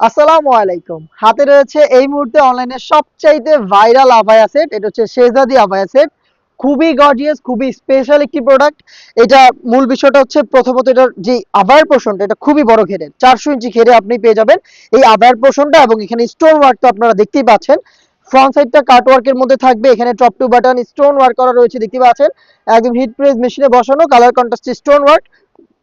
আসসালামু আলাইকুম। হাতে রয়েছে এই মুহূর্তে অনলাইনে সবচাইতে ভাইরাল আবায়া সেট এটা হচ্ছে শেজাদি আবায়া সেট খুবই গর্জিয়াস খুবই স্পেশাল একটি প্রোডাক্ট এটা মূল বিষয়টা হচ্ছে প্রথমত এটার যে আবায়ের পোর্শনটা এটা খুবই বড় ঘেরের চারশো ইঞ্চি ঘেরে আপনি পেয়ে যাবেন এই আবায়ের পোর্শনটা এবং এখানে স্টোন ওয়ার্ক তো আপনারা দেখতেই পাচ্ছেন। ফ্রন্ট সাইডটা কাট ওয়ার্কের মধ্যে থাকবে, এখানে top to button stone work করা রয়েছে, দেখতে পাচ্ছেন। একদম হিট প্রেস মেশিনে বসানো colour contrast stone work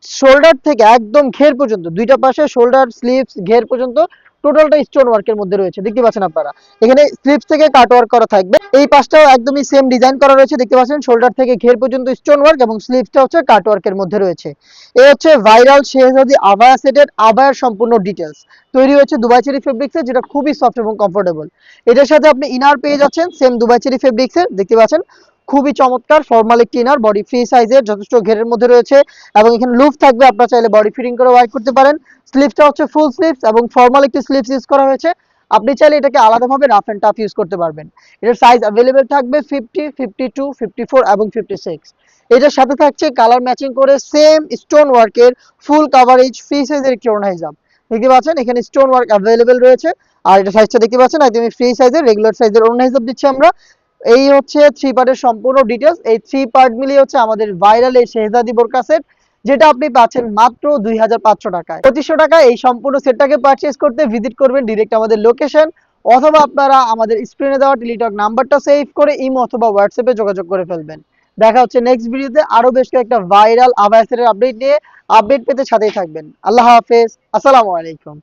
shoulder থেকে একদম ঘের পর্যন্ত, দুইটা পাশে শোল্ডার স্লিভস ঘের পর্যন্ত টোটালটা স্টোন ওয়ার্কের মধ্যে রয়েছে। দেখতে পাচ্ছেন আপনারা? এখানে স্লিভস থেকে কাট ওয়ার্ক করা থাকবে। এই পাশটাও একদমই সেম ডিজাইন করা রয়েছে। দেখতে পাচ্ছেন, শোল্ডার থেকে ঘের পর্যন্ত স্টোন ওয়ার্ক এবং স্লিভসটা হচ্ছে কাট ওয়ার্কের মধ্যে রয়েছে। এ হচ্ছে ভাইরাল শেহজাদি আবায়া সেটের আবায়ার সম্পূর্ণ ডিটেলস তৈরি হয়েছে দুবাই চেরি ফেব্রিক্সের যেটা খুবই সফট এবং কমফোর্টেবল এটার সাথে আপনি ইনার পেয়ে যাচ্ছেন সেম দুবাই চেরি ফেব্রিক্সের দেখতে পাচ্ছেন খুবই চমৎকার ফর্মাল একটি ইনার বডি ফ্রি সাইজের যথেষ্ট ঘেরের মধ্যে রয়েছে এবং এখানে লুফ থাকবে, আপনারা চাইলে বডি ফিটিং করে ওয়াইক করতে পারেন। স্লিভসটা হচ্ছে ফুল স্লিভস এবং ফর্মাল একটি স্লিভস ইউজ করা হয়েছে। আপনি চাইলে এটাকে আলাদাভাবে রাফ অ্যান্ড টাফ ইউজ করতে পারবেন। এটার সাইজ অ্যাভেলেবেল থাকবে fifty fifty two fifty four এবং ফিফটি সিক্স এটার সাথে থাকছে কালার ম্যাচিং করে সেম স্টোন ওয়ার্কের ফুল কাভারেজ ফ্রি সাইজের একটি ওড়না হিজাব। দেখতে পাচ্ছেন, এখানে স্টোন ওয়ার্ক অ্যাভেলেবেল রয়েছে। আর এটা সাইজটা দেখতে পাচ্ছেন, একদমই ফ্রি সাইজের রেগুলার সাইজের ওড়না হিসাব দিচ্ছি আমরা। এই হচ্ছে থ্রি পার্টের সম্পূর্ণ ডিটেলস এই থ্রি পার্ট মিলিয়ে হচ্ছে আমাদের ভাইরাল এই শেহজাদি বোরকা সেট যেটা আপনি পাচ্ছেন মাত্র দুই হাজার পাঁচশো টাকায়। পঁচিশশো টাকায় এই সম্পূর্ণ সেটটাকে পারচেস করতে ভিজিট করবেন ডিরেক্ট আমাদের লোকেশন অথবা আপনারা আমাদের স্ক্রিনে দেওয়া টেলিটক নাম্বারটা সেভ করে ইমো অথবা হোয়াটসঅ্যাপে যোগাযোগ করে ফেলবেন। দেখা হচ্ছে নেক্সট ভিডিওতে আরও বেশ কয়েকটা ভাইরাল আবায়াসের আপডেট নিয়ে আপডেট পেতে সাথেই থাকবেন। আল্লাহ হাফেজ, আসসালামু আলাইকুম।